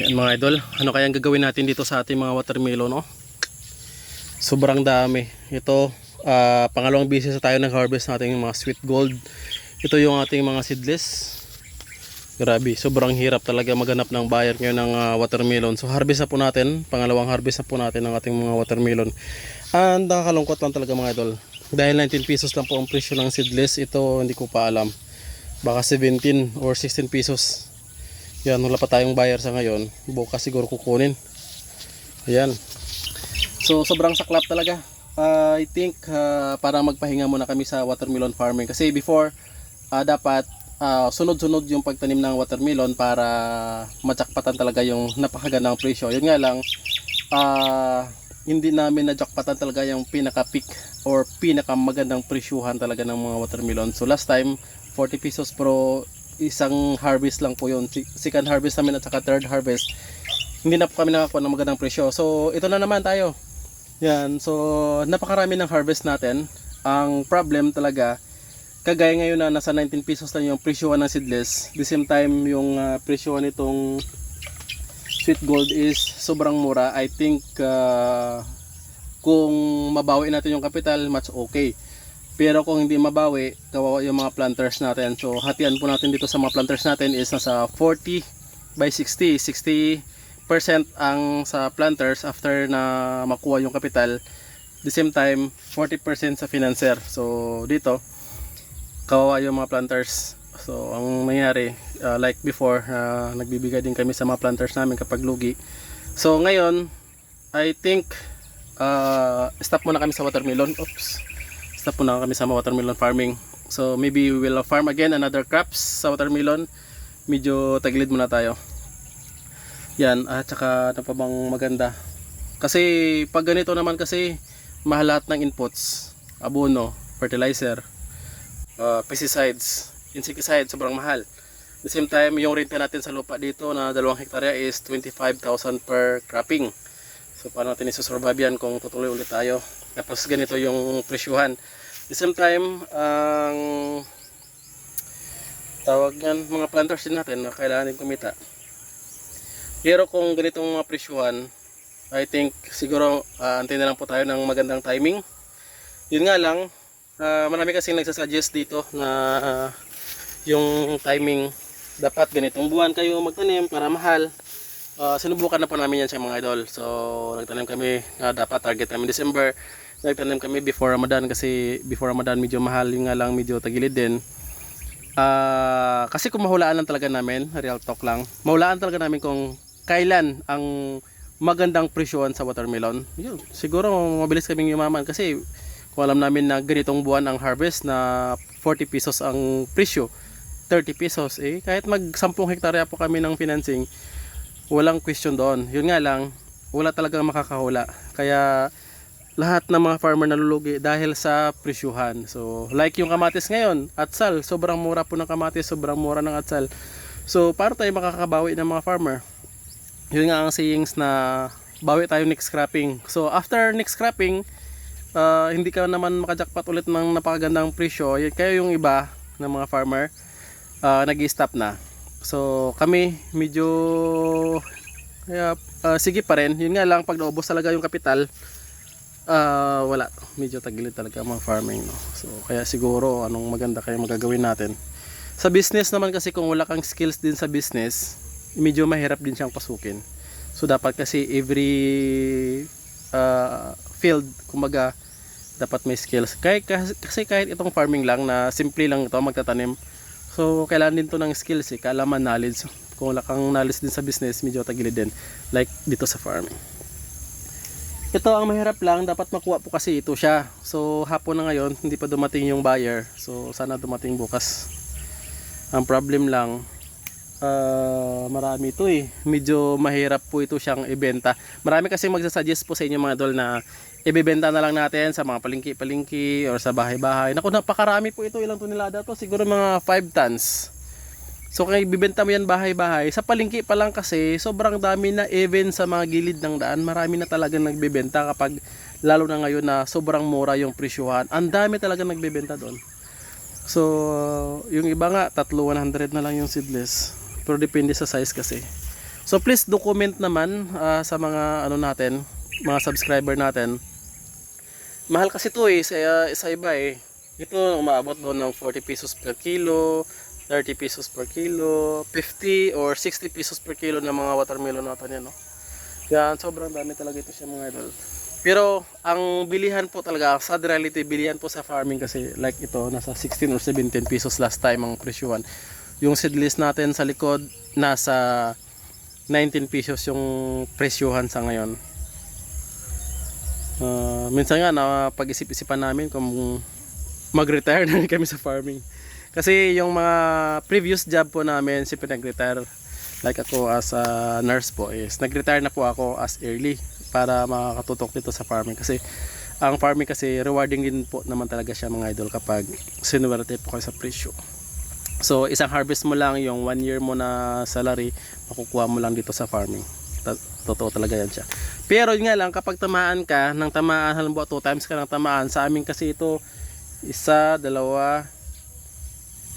Yan mga idol, ano kayang gagawin natin dito sa ating mga watermelon no? Sobrang dami. Ito, ah, pangalawang na tayo nag-harvest natin yung mga sweet gold. Ito yung ating mga seedless. Grabe, sobrang hirap talaga maghanap ng buyer ngayon ng ah, watermelon. So harvest na po natin, pangalawang harvest na po natin ng ating mga watermelon. And nakakalungkot lang talaga mga idol. Dahil 19 pesos lang po ang presyo ng seedless, ito hindi ko pa alam. Baka 17 or 16 pesos. Yan, wala pa tayong buyer sa ngayon. Bukas siguro kukunin. Ayan. So, sobrang saklap talaga. Ah, I think ah, para magpahinga muna kami sa watermelon farming. Kasi before, ah, dapat sunod-sunod yung pagtanim ng watermelon para majakpatan talaga yung napakagandang presyo. Yun nga lang, ah, hindi namin najakpatan talaga yung pinaka-peak or pinaka-magandang presyuhan talaga ng mga watermelon. So last time, 40 pesos pro isang harvest lang po yun. Second harvest namin at saka third harvest. Hindi na po kami nakakuha ng magandang presyo. So ito na naman tayo. Yan. So napakarami ng harvest natin. Ang problem talaga, kagaya ngayon na nasa 19 pesos lang yung presyo ng seedless. The same time yung uh, presyo nitong sweet gold is sobrang mura. I think uh, kung mabawi natin yung capital, much okay. Pero kung hindi mabawi, kawawa yung mga planters natin. So hatian po natin dito sa mga planters natin is nasa 40 by 60. 60% ang sa planters after na makuha yung capital. The same time, 40% sa financer. So dito, kawawa yung mga planters. So ang nangyari, uh, like before, uh, nagbibigay din kami sa mga planters namin kapag lugi. So ngayon, I think uh, stop muna kami sa watermelon. Oops. Stop muna kami sa watermelon farming. So maybe we will farm again another crops sa watermelon. Medyo tagilid muna tayo. Yan, at saka ano pa bang maganda. Kasi pag ganito naman kasi mahal lahat ng inputs. Abono, fertilizer, uh, pesticides, insecticide, sobrang mahal. The same time, yung renta natin sa lupa dito na dalawang hektarya is 25,000 per cropping. So paano natin isusurvive yan kung tutuloy ulit tayo. Tapos ganito yung presyuhan. The same time, ang tawag yan, mga planters din natin na kailangan din kumita. Pero kung ganitong mga presyuhan, I think siguro uh, antayin na lang po tayo ng magandang timing. Yun nga lang, ah, marami kasing nagsasuggest dito na ah, yung timing dapat ganitong buwan kayo magtanim para mahal. Ah, sinubukan na po namin yan sa mga idol. So, nagtanim kami, na dapat target kami December. Nagtanim kami before Ramadan kasi before Ramadan medyo mahal, yung nga lang medyo tagilid din. Ah, kasi kung mahulaan lang talaga namin, real talk lang, mahulaan talaga namin kung kailan ang magandang presyohan sa watermelon. Yun, siguro mabilis kaming yumaman kasi kung alam namin na ganitong buwan ang harvest na 40 pesos ang presyo, 30 pesos, eh kahit mag 10 hektarya po kami ng financing, walang question doon. Yun nga lang, wala talagang makakahula. Kaya lahat ng mga farmer nalulugi dahil sa presyuhan. So, like yung kamatis ngayon, atsal, sobrang mura po ng kamatis, sobrang mura ng atsal. So, paano tayo makakabawi ng mga farmer? Yun nga ang sayings na bawi tayo next cropping. So, after next cropping, ah, hindi ka naman makajakpat ulit ng napakagandang presyo. Kayo yung iba ng mga farmer, uh, nag-stop na. So, kami medyo kaya, ah, sige pa rin. Yun nga lang, pag naubos talaga yung kapital, ah wala. Medyo tagilid talaga mga farming. No? So, kaya siguro, anong maganda kaya magagawin natin. Sa business naman kasi kung wala kang skills din sa business, medyo mahirap din siyang pasukin. So, dapat kasi every ah, field, kumbaga, dapat may skills. Kahit, kasi kahit itong farming lang na simple lang ito magtatanim, so kailangan din to ng skills eh, kaalaman, knowledge. Kung wala kang knowledge din sa business, medyo tagilid din. Like dito sa farming. Ito ang mahirap lang, dapat makuha po kasi ito siya. So hapon na ngayon, hindi pa dumating yung buyer. So sana dumating bukas. Ang problem lang, ah, marami ito eh. Medyo mahirap po ito siyang ibenta. Marami kasi magsasuggest po sa inyo mga idol na ibebenta na lang natin sa mga palingki-palingki or sa bahay-bahay. Naku, napakarami po ito. Ilang tonelada to? Siguro mga 5 tons. So kung ibibenta mo yan bahay-bahay, sa palingki pa lang kasi sobrang dami na even sa mga gilid ng daan, marami na talaga nagbebenta kapag lalo na ngayon na sobrang mura yung presyuhan. Ang dami talaga nagbebenta doon. So yung iba nga tatlo 100 na lang yung seedless. Pero depende sa size kasi. So please document naman ah, sa mga ano natin, mga subscriber natin. Mahal kasi to eh, sa, sa iba eh. Ito umaabot doon ng 40 pesos per kilo, 30 pesos per kilo, 50 or 60 pesos per kilo ng mga watermelon natin yan, no? Yan, sobrang dami talaga ito siya mga idol. Pero ang bilihan po talaga, sad reality, bilihan po sa farming kasi like ito, nasa 16 or 17 pesos last time ang presyuhan. Yung seedless natin sa likod, nasa 19 pesos yung presyuhan sa ngayon. Ah, minsan nga na pag-isip-isipan namin kung mag-retire na kami sa farming. Kasi yung mga previous job po namin, si pinag-retire. Like ako as a nurse po is nag-retire na po ako as early para makakatutok dito sa farming kasi ang farming kasi rewarding din po naman talaga siya mga idol kapag sinuwerte po kayo sa presyo. So isang harvest mo lang yung one year mo na salary makukuha mo lang dito sa farming. Totoo talaga yan siya. Pero yun nga lang kapag tamaan ka ng tamaan halimbawa two times ka ng tamaan sa amin kasi ito isa, dalawa,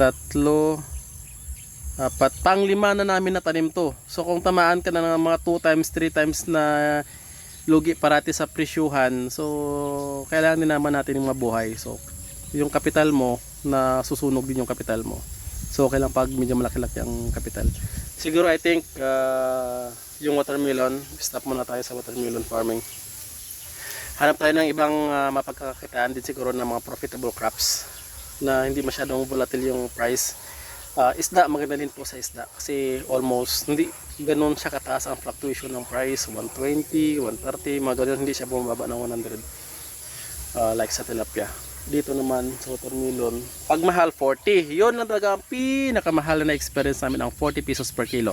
tatlo, apat, pang lima na namin natanim to. So kung tamaan ka na ng mga 2 times, 3 times na lugi parati sa presyuhan, so kailangan din naman natin yung mabuhay. So yung kapital mo na susunog din yung kapital mo. So kailangan pag medyo malaki-laki ang kapital. Siguro I think uh, yung watermelon, stop muna tayo sa watermelon farming. Hanap tayo ng ibang uh, mapagkakakitaan din siguro ng mga profitable crops na hindi masyadong volatile yung price. Ah, isda, maganda din po sa isda kasi almost hindi ganun siya kataas ang fluctuation ng price 120, 130, mga ganun hindi siya bumaba ng 100 Ah, like sa tilapia dito naman sa watermelon. Pag mahal 40 yun ang talaga ang pinakamahal na experience namin ang 40 pesos per kilo.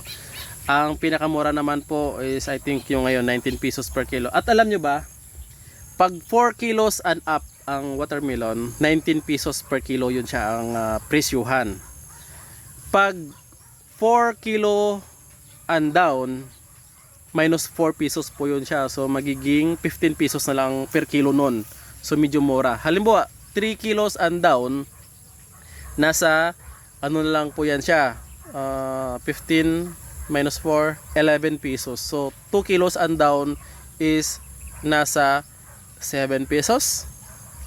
Ang pinakamura naman po is I think yung ngayon 19 pesos per kilo. At alam nyo ba pag 4 kilos and up ang watermelon 19 pesos per kilo yun siya ang ah, presyuhan. Pag 4 kilo and down minus 4 pesos po yun siya. So magiging 15 pesos na lang per kilo nun. So medyo mura. Halimbawa 3 kilos and down nasa ano na lang po yan siya ah, 15 minus 4 11 pesos so 2 kilos and down is nasa 7 pesos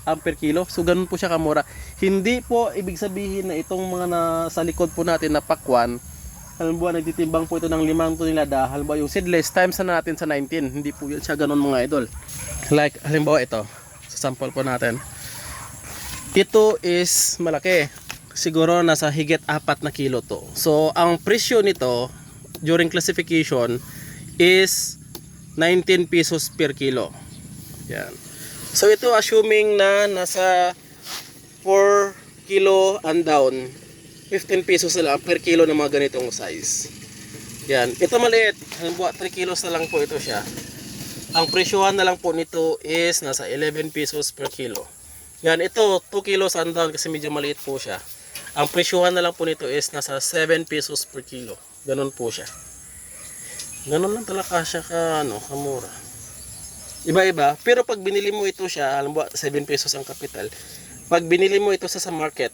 ang per kilo. So ganun po siya kamura. Hindi po ibig sabihin na itong mga nasa likod po natin na pakwan, halimbawa nagtitimbang po ito ng 5 tonelada, halimbawa yung seedless times na natin sa 19, hindi po yun siya ganun mga idol. Like halimbawa ito, sa sample po natin. Ito is malaki. Siguro nasa higit 4 na kilo to. So ang presyo nito during classification is 19 pesos per kilo. Yan. So ito assuming na nasa 4 kilo and down, 15 pesos na lang per kilo ng mga ganitong size. Yan. Ito maliit. Halimbawa 3 kilos na lang po ito siya. Ang presyohan na lang po nito is nasa 11 pesos per kilo. Yan. Ito 2 kilos and down kasi medyo maliit po siya. Ang presyohan na lang po nito is nasa 7 pesos per kilo. Ganun po siya. Ganun lang talaga siya ka, ano, kamura. Iba-iba. Pero pag binili mo ito siya, halimbawa 7 pesos ang kapital. Pag binili mo ito sa sa market,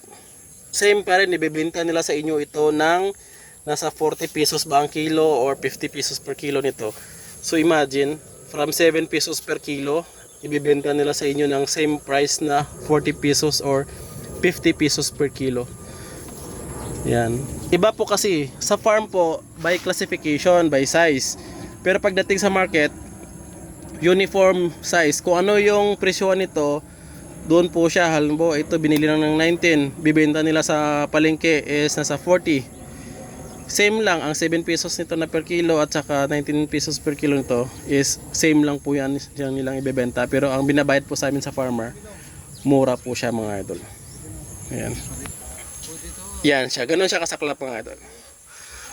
same pa rin, ibebenta nila sa inyo ito ng nasa 40 pesos ba ang kilo or 50 pesos per kilo nito. So imagine, from 7 pesos per kilo, ibebenta nila sa inyo ng same price na 40 pesos or 50 pesos per kilo. Yan. Iba po kasi, sa farm po, by classification, by size. Pero pagdating sa market, uniform size. Kung ano yung presyo nito, doon po siya. Halimbawa, ito binili lang ng 19. Bibenta nila sa palengke is nasa 40. Same lang, ang 7 pesos nito na per kilo at saka 19 pesos per kilo nito is same lang po yan, yan nilang ibebenta. Pero ang binabayad po sa amin sa farmer, mura po siya mga idol. Ayan. Yan siya, ganun siya kasaklap mga idol.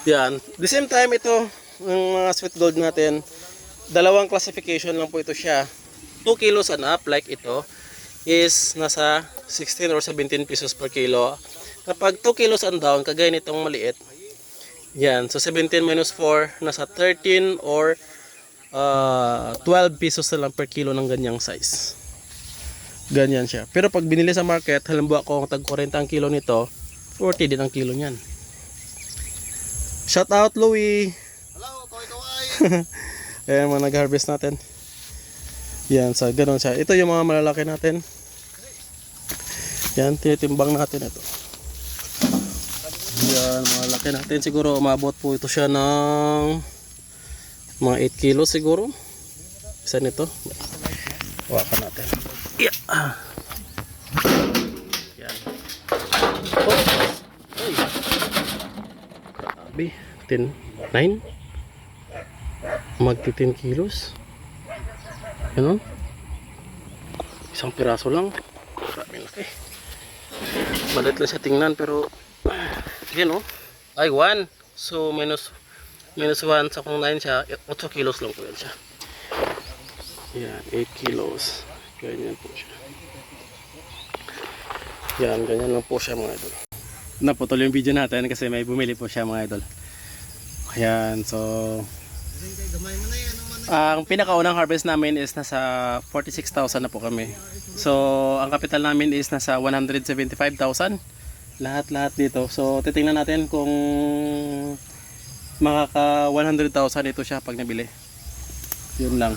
Yan. The same time ito, ang mga sweet gold natin, dalawang classification lang po ito siya. 2 kilos and up like ito is nasa 16 or 17 pesos per kilo. Kapag 2 kilos and down, kagaya nitong maliit, yan. So 17 minus 4, nasa 13 or uh, 12 pesos na lang per kilo ng ganyang size. Ganyan siya. Pero pag binili sa market, halimbawa kung tag 40 ang kilo nito, 40 din ang kilo niyan. Shout out Louie. Hello, Koy Ayan mga nag-harvest natin. Yan, sa ganun siya. Ito yung mga malalaki natin. Yan, tinitimbang natin ito. Yan, malaki natin. Siguro umabot po ito siya ng mga 8 kilos siguro. Isa nito. Hawakan natin. Yeah. Yan. Oh. Ay. Grabe. 10, 9? Magti 10 kilos. Yan o. Isang piraso lang. Grabe laki. Malit lang siya tingnan pero yan o. Ay 1. So minus minus 1 sa kung 9 siya, 8 kilos lang po yan siya. Yan, 8 kilos. Ganyan po siya. Yan, ganyan lang po siya mga idol. Naputol yung video natin kasi may bumili po siya mga idol. Ayan, so... Ang pinakaunang harvest namin is nasa 46,000 na po kami. So, ang capital namin is nasa 175,000. Lahat-lahat dito. So, titingnan natin kung makaka 100,000 ito siya pag nabili. Yun lang.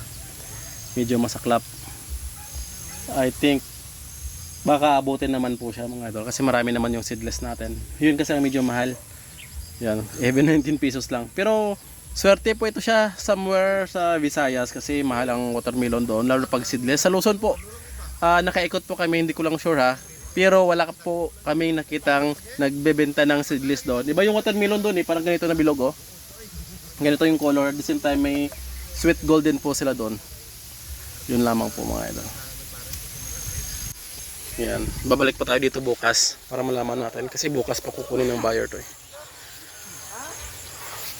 Medyo masaklap. I think baka abutin naman po siya mga idol kasi marami naman yung seedless natin. Yun kasi ang medyo mahal. Yan, even 19 pesos lang. Pero swerte po ito siya somewhere sa Visayas kasi mahal ang watermelon doon lalo pag seedless. Sa Luzon po, ah, nakaikot po kami, hindi ko lang sure ha. Pero wala po kami nakitang nagbebenta ng seedless doon. Iba yung watermelon doon eh, parang ganito na bilog oh. Ganito yung color. At the same time may sweet golden po sila doon. Yun lamang po mga idol. Yan. Babalik pa tayo dito bukas para malaman natin kasi bukas pa kukunin ng buyer to eh.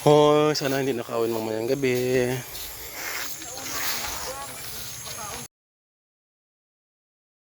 Hoy, sana hindi nakawin mamayang gabi.